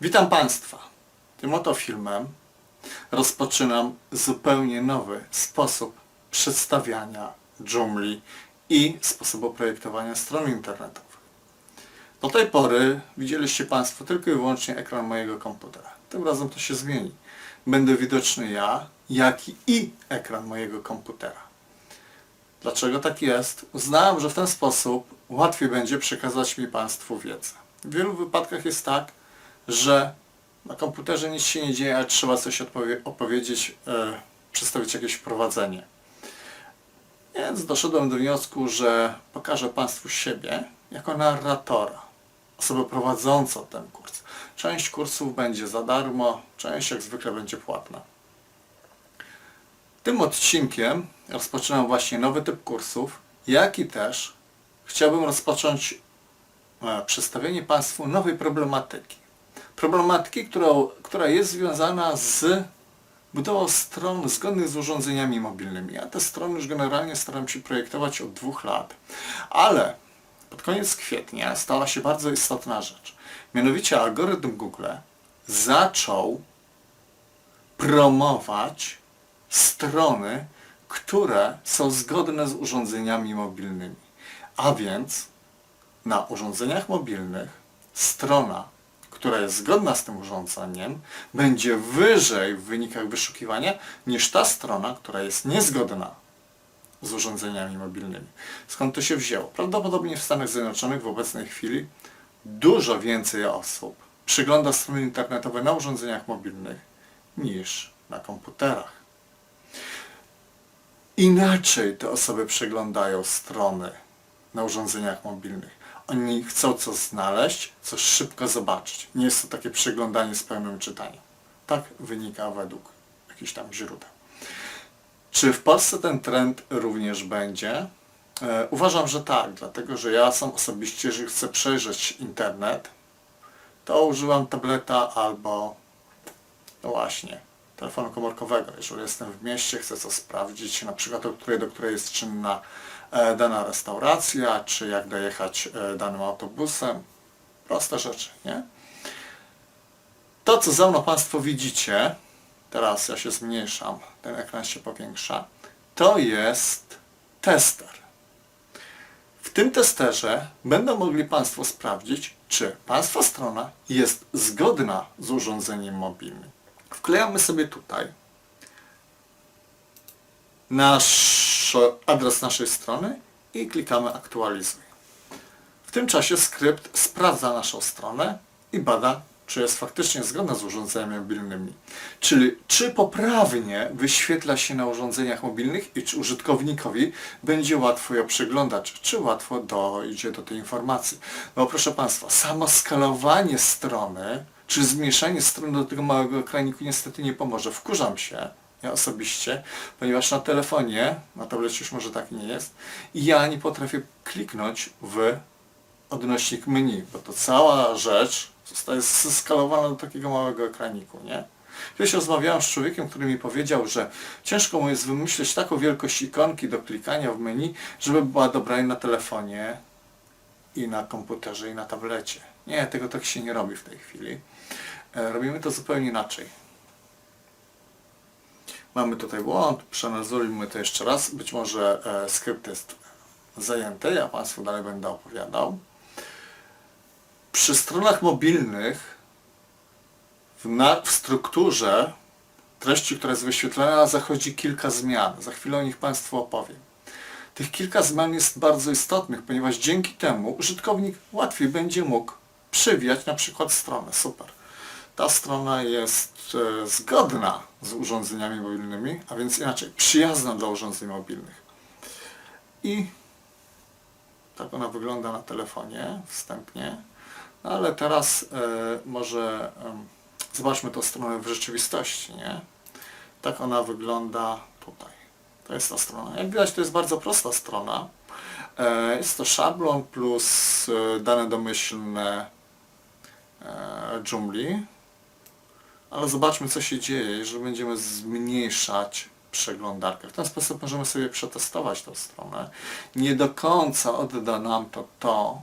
Witam Państwa. Tym oto filmem rozpoczynam zupełnie nowy sposób przedstawiania Joomla i sposobu projektowania stron internetowych. Do tej pory widzieliście Państwo tylko i wyłącznie ekran mojego komputera. Tym razem to się zmieni. Będę widoczny ja, jak i ekran mojego komputera. Dlaczego tak jest? Uznałem, że w ten sposób łatwiej będzie przekazać mi Państwu wiedzę. W wielu wypadkach jest tak, że na komputerze nic się nie dzieje, ale trzeba coś odpowie- opowiedzieć, e, przedstawić jakieś wprowadzenie. Więc doszedłem do wniosku, że pokażę Państwu siebie jako narratora, osobę prowadzącą ten kurs. Część kursów będzie za darmo, część jak zwykle będzie płatna. Tym odcinkiem rozpoczynam właśnie nowy typ kursów, jak i też chciałbym rozpocząć e, przedstawienie Państwu nowej problematyki. Problematyki, którą, która jest związana z budową stron zgodnych z urządzeniami mobilnymi. Ja te strony już generalnie staram się projektować od dwóch lat, ale pod koniec kwietnia stała się bardzo istotna rzecz. Mianowicie algorytm Google zaczął promować strony, które są zgodne z urządzeniami mobilnymi. A więc na urządzeniach mobilnych strona, która jest zgodna z tym urządzeniem, będzie wyżej w wynikach wyszukiwania niż ta strona, która jest niezgodna z urządzeniami mobilnymi. Skąd to się wzięło? Prawdopodobnie w Stanach Zjednoczonych w obecnej chwili dużo więcej osób przygląda strony internetowe na urządzeniach mobilnych niż na komputerach. Inaczej te osoby przeglądają strony na urządzeniach mobilnych. Oni chcą coś znaleźć, coś szybko zobaczyć. Nie jest to takie przeglądanie z pełnym czytaniem. Tak wynika według jakichś tam źródeł. Czy w Polsce ten trend również będzie? E, uważam, że tak, dlatego że ja sam osobiście, jeżeli chcę przejrzeć internet, to używam tableta albo, no właśnie, telefonu komórkowego. Jeżeli jestem w mieście, chcę coś sprawdzić, na przykład której do której jest czynna dana restauracja, czy jak dojechać e, danym autobusem. Proste rzeczy, nie? To, co za mną Państwo widzicie, teraz ja się zmniejszam, ten ekran się powiększa, to jest tester. W tym testerze będą mogli Państwo sprawdzić, czy Państwa strona jest zgodna z urządzeniem mobilnym. Wklejamy sobie tutaj nasz adres naszej strony i klikamy aktualizuj. W tym czasie skrypt sprawdza naszą stronę i bada, czy jest faktycznie zgodna z urządzeniami mobilnymi. Czyli czy poprawnie wyświetla się na urządzeniach mobilnych i czy użytkownikowi będzie łatwo ją przeglądać, czy łatwo dojdzie do tej informacji. No proszę Państwa, samo skalowanie strony, czy zmniejszanie strony do tego małego ekraniku niestety nie pomoże. Wkurzam się, ja osobiście, ponieważ na telefonie, na tablecie już może tak nie jest, i ja nie potrafię kliknąć w odnośnik menu, bo to cała rzecz zostaje skalowana do takiego małego ekraniku, nie? Kiedyś rozmawiałem z człowiekiem, który mi powiedział, że ciężko mu jest wymyślić taką wielkość ikonki do klikania w menu, żeby była dobra i na telefonie, i na komputerze, i na tablecie. Nie, tego tak się nie robi w tej chwili. E, Robimy to zupełnie inaczej. Mamy tutaj błąd, przeanalizujmy to jeszcze raz. Być może e, skrypt jest zajęty, ja Państwu dalej będę opowiadał. Przy stronach mobilnych w, na, w strukturze treści, która jest wyświetlana, zachodzi kilka zmian. Za chwilę o nich Państwu opowiem. Tych kilka zmian jest bardzo istotnych, ponieważ dzięki temu użytkownik łatwiej będzie mógł przywijać na przykład stronę. Super. Ta strona jest e, zgodna z urządzeniami mobilnymi, a więc inaczej, przyjazna dla urządzeń mobilnych. I tak ona wygląda na telefonie wstępnie. No ale teraz e, może zobaczmy tę stronę w rzeczywistości, nie? Tak ona wygląda tutaj. To jest ta strona. Jak widać to jest bardzo prosta strona. E, jest to szablon plus dane domyślne Joomla. Ale zobaczmy co się dzieje, jeżeli będziemy zmniejszać przeglądarkę. W ten sposób możemy sobie przetestować tę stronę. Nie do końca odda nam to to,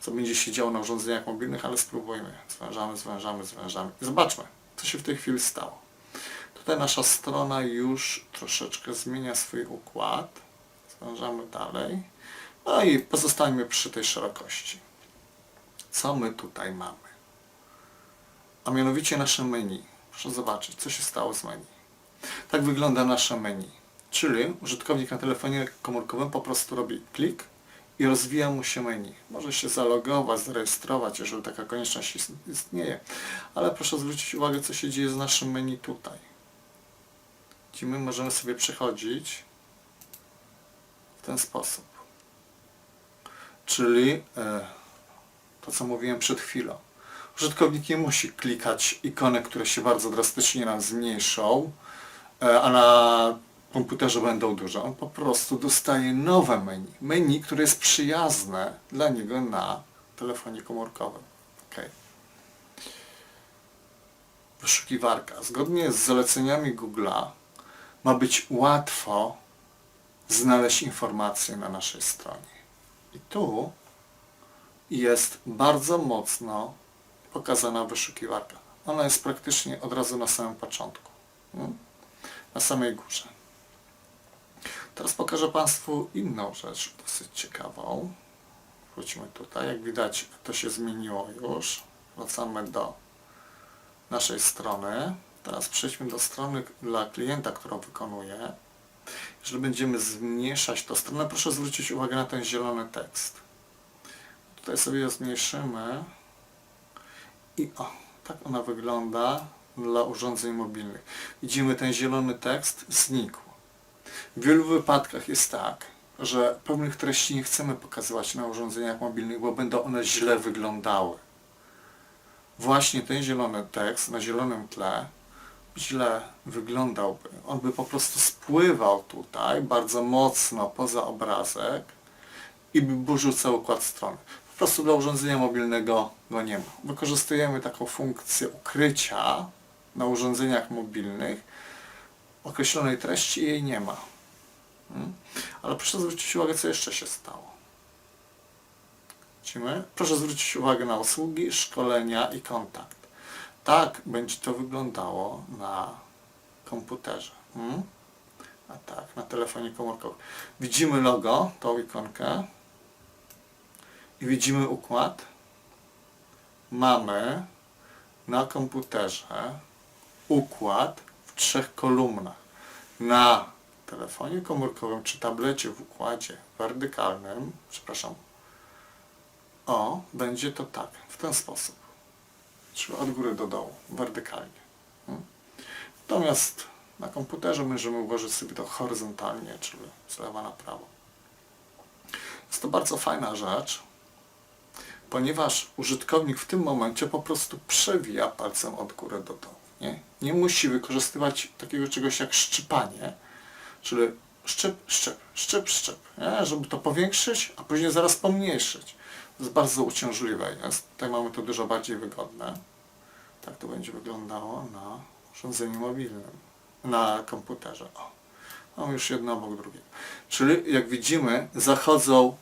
co będzie się działo na urządzeniach mobilnych, ale spróbujmy. Zwężamy, zwężamy, zwężamy. Zobaczmy, co się w tej chwili stało. Tutaj nasza strona już troszeczkę zmienia swój układ. Zwężamy dalej. No i pozostańmy przy tej szerokości. Co my tutaj mamy? A mianowicie nasze menu. Proszę zobaczyć, co się stało z menu. Tak wygląda nasze menu. Czyli użytkownik na telefonie komórkowym po prostu robi klik i rozwija mu się menu. Może się zalogować, zarejestrować, jeżeli taka konieczność ist- istnieje. Ale proszę zwrócić uwagę, co się dzieje z naszym menu tutaj. Gdzie my możemy sobie przechodzić w ten sposób. Czyli e, to, co mówiłem przed chwilą. Użytkownik nie musi klikać ikony, które się bardzo drastycznie nam zmniejszą, e, a na komputerze będą duże. On po prostu dostaje nowe menu. Menu, które jest przyjazne dla niego na telefonie komórkowym. Okay. Wyszukiwarka. Zgodnie z zaleceniami Google'a ma być łatwo znaleźć informacje na naszej stronie. I tu jest bardzo mocno pokazana wyszukiwarka. Ona jest praktycznie od razu na samym początku. mm, Na samej górze. Teraz pokażę Państwu inną rzecz, dosyć ciekawą. Wróćmy tutaj. Jak widać, to się zmieniło już. Wracamy do naszej strony. Teraz przejdźmy do strony dla klienta, którą wykonuję. Jeżeli będziemy zmniejszać tą stronę, proszę zwrócić uwagę na ten zielony tekst. Tutaj sobie zmniejszymy. I o, tak ona wygląda dla urządzeń mobilnych. Widzimy ten zielony tekst znikł. W wielu wypadkach jest tak, że pewnych treści nie chcemy pokazywać na urządzeniach mobilnych, bo będą one źle wyglądały. Właśnie ten zielony tekst na zielonym tle źle wyglądałby. On by po prostu spływał tutaj bardzo mocno poza obrazek i by burzył cały układ strony. Prostu dla urządzenia mobilnego go nie ma. Wykorzystujemy taką funkcję ukrycia na urządzeniach mobilnych określonej treści i jej nie ma. Mm. Ale proszę zwrócić uwagę, co jeszcze się stało. Widzimy? Proszę zwrócić uwagę na usługi, szkolenia i kontakt. Tak będzie to wyglądało na komputerze. Mm? A tak, na telefonie komórkowym. Widzimy logo, tą ikonkę i widzimy układ. Mamy na komputerze układ w trzech kolumnach. Na telefonie komórkowym czy tablecie w układzie wertykalnym, przepraszam, o, będzie to tak, w ten sposób. Czyli od góry do dołu, wertykalnie. Mm. Natomiast na komputerze możemy ułożyć sobie to horyzontalnie, czyli z lewa na prawo. Jest to bardzo fajna rzecz, ponieważ użytkownik w tym momencie po prostu przewija palcem od góry do dołu. Nie, nie musi wykorzystywać takiego czegoś jak szczypanie, czyli szczyp, szczyp, szczyp, szczyp, nie? żeby to powiększyć, a później zaraz pomniejszyć. To jest bardzo uciążliwe jest. Tutaj mamy to dużo bardziej wygodne. Tak to będzie wyglądało na urządzeniu mobilnym, na komputerze. O, już jedno obok drugiego. Czyli jak widzimy, zachodzą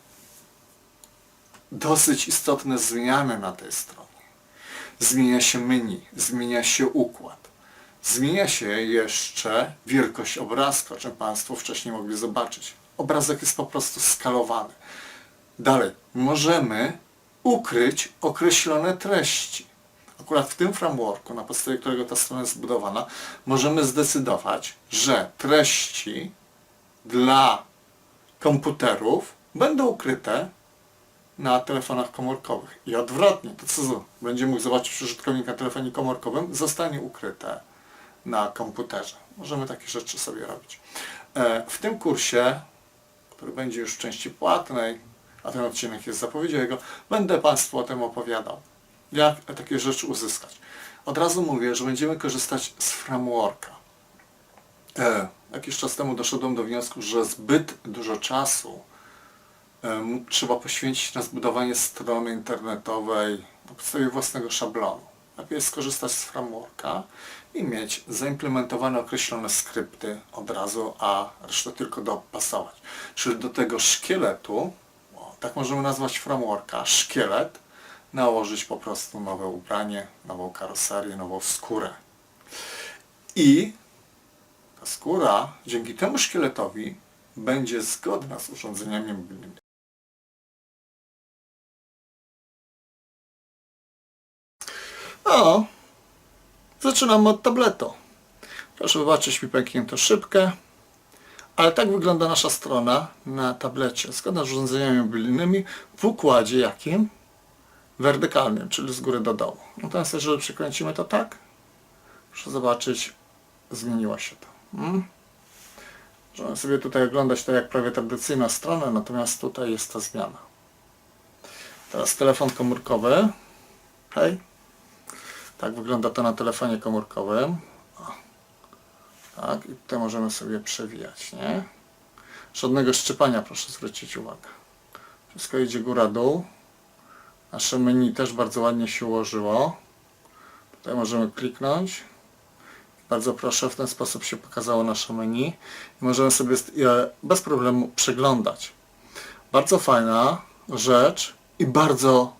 dosyć istotne zmiany na tej stronie. Zmienia się menu, zmienia się układ. Zmienia się jeszcze wielkość obrazka, o czym Państwo wcześniej mogli zobaczyć. Obrazek jest po prostu skalowany. Dalej, możemy ukryć określone treści. Akurat w tym frameworku, na podstawie którego ta strona jest zbudowana, możemy zdecydować, że treści dla komputerów będą ukryte na telefonach komórkowych. I odwrotnie, to co będzie mógł zobaczyć użytkownik na telefonie komórkowym, zostanie ukryte na komputerze. Możemy takie rzeczy sobie robić. E, W tym kursie, który będzie już w części płatnej, a ten odcinek jest zapowiedzią jego, będę Państwu o tym opowiadał. Jak takie rzeczy uzyskać. Od razu mówię, że będziemy korzystać z frameworka. E, jakiś czas temu doszedłem do wniosku, że zbyt dużo czasu trzeba poświęcić na zbudowanie strony internetowej na podstawie własnego szablonu. Lepiej skorzystać z frameworka i mieć zaimplementowane określone skrypty od razu, a resztę tylko dopasować. Czyli do tego szkieletu, tak możemy nazwać frameworka, szkielet, nałożyć po prostu nowe ubranie, nową karoserię, nową skórę. I ta skóra dzięki temu szkieletowi będzie zgodna z urządzeniami mobilnymi. No, zaczynamy od tabletu. Proszę wybaczyć mi pękniętą szybkę. Ale tak wygląda nasza strona na tablecie, zgodna z urządzeniami mobilnymi w układzie jakim? Wertykalnym, czyli z góry do dołu. Natomiast jeżeli przekręcimy to tak, proszę zobaczyć, zmieniło się to. Mm? Możemy sobie tutaj oglądać to jak prawie tradycyjna strona, natomiast tutaj jest ta zmiana. Teraz telefon komórkowy. Hej. Tak wygląda to na telefonie komórkowym. Tak, i tutaj możemy sobie przewijać, nie? Żadnego szczypania, proszę zwrócić uwagę. Wszystko idzie góra-dół. Nasze menu też bardzo ładnie się ułożyło. Tutaj możemy kliknąć. Bardzo proszę, w ten sposób się pokazało nasze menu. I możemy sobie bez problemu przeglądać. Bardzo fajna rzecz i bardzo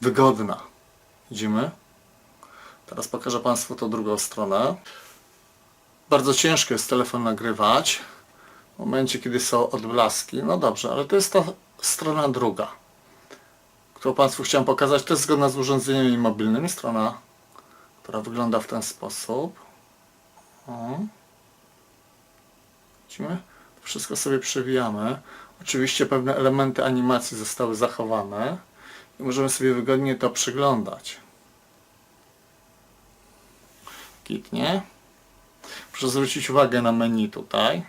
wygodna. Widzimy? Teraz pokażę Państwu tą drugą stronę. Bardzo ciężko jest telefon nagrywać w momencie, kiedy są odblaski. No dobrze, ale to jest ta strona druga, którą Państwu chciałem pokazać. To jest zgodna z urządzeniami mobilnymi. Strona, która wygląda w ten sposób. Widzimy? Wszystko sobie przewijamy. Oczywiście pewne elementy animacji zostały zachowane i możemy sobie wygodnie to przeglądać. Kitnie. Proszę zwrócić uwagę na menu tutaj.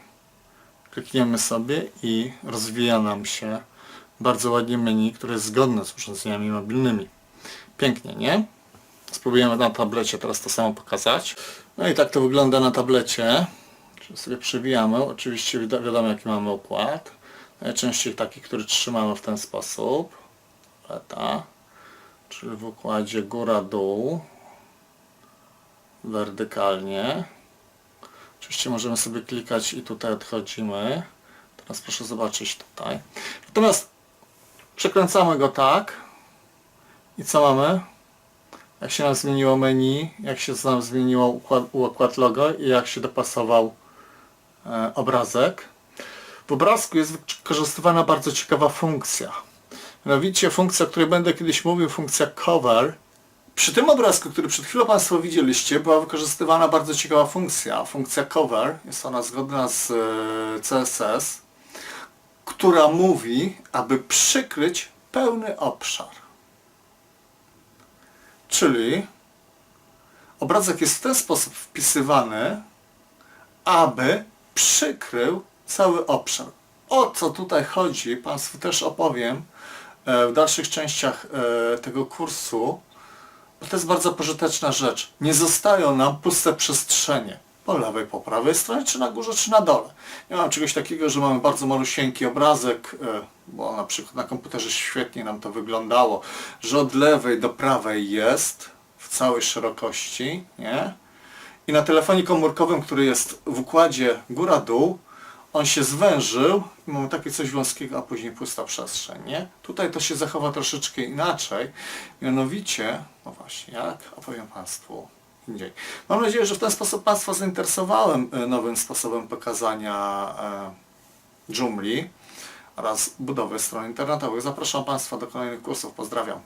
Klikniemy sobie i rozwija nam się bardzo ładnie menu, które jest zgodne z urządzeniami mobilnymi. Pięknie, nie? Spróbujemy na tablecie teraz to samo pokazać. No i tak to wygląda na tablecie. Sobie przewijamy. Oczywiście wi- wiadomo jaki mamy układ. Najczęściej taki, który trzymamy w ten sposób. Leta. Czyli w układzie góra-dół. Wertykalnie. Oczywiście możemy sobie klikać i tutaj odchodzimy. Teraz proszę zobaczyć tutaj. Natomiast przekręcamy go tak. I co mamy? Jak się nam zmieniło menu, jak się nam zmieniło układ, układ logo i jak się dopasował e, obrazek. W obrazku jest wykorzystywana bardzo ciekawa funkcja. Mianowicie funkcja, o której będę kiedyś mówił, funkcja cover. Przy tym obrazku, który przed chwilą Państwo widzieliście, była wykorzystywana bardzo ciekawa funkcja. Funkcja cover, jest ona zgodna z e, CSS, która mówi, aby przykryć pełny obszar. Czyli obrazek jest w ten sposób wpisywany, aby przykrył cały obszar. O co tutaj chodzi, Państwu też opowiem e, w dalszych częściach e, tego kursu, bo to jest bardzo pożyteczna rzecz. Nie zostają nam puste przestrzenie po lewej, po prawej stronie, czy na górze, czy na dole. Nie mam czegoś takiego, że mamy bardzo malusieńki obrazek, e, bo na przykład na komputerze świetnie nam to wyglądało, że od lewej do prawej jest w całej szerokości, nie? I na telefonie komórkowym, który jest w układzie góra-dół, on się zwężył i mamy takie coś wąskiego, a później pusta przestrzeń, nie? Tutaj to się zachowa troszeczkę inaczej, mianowicie, no właśnie, jak opowiem Państwu indziej. Mam nadzieję, że w ten sposób Państwa zainteresowałem e, nowym sposobem pokazania e, Joomla oraz budowy stron internetowych. Zapraszam Państwa do kolejnych kursów. Pozdrawiam.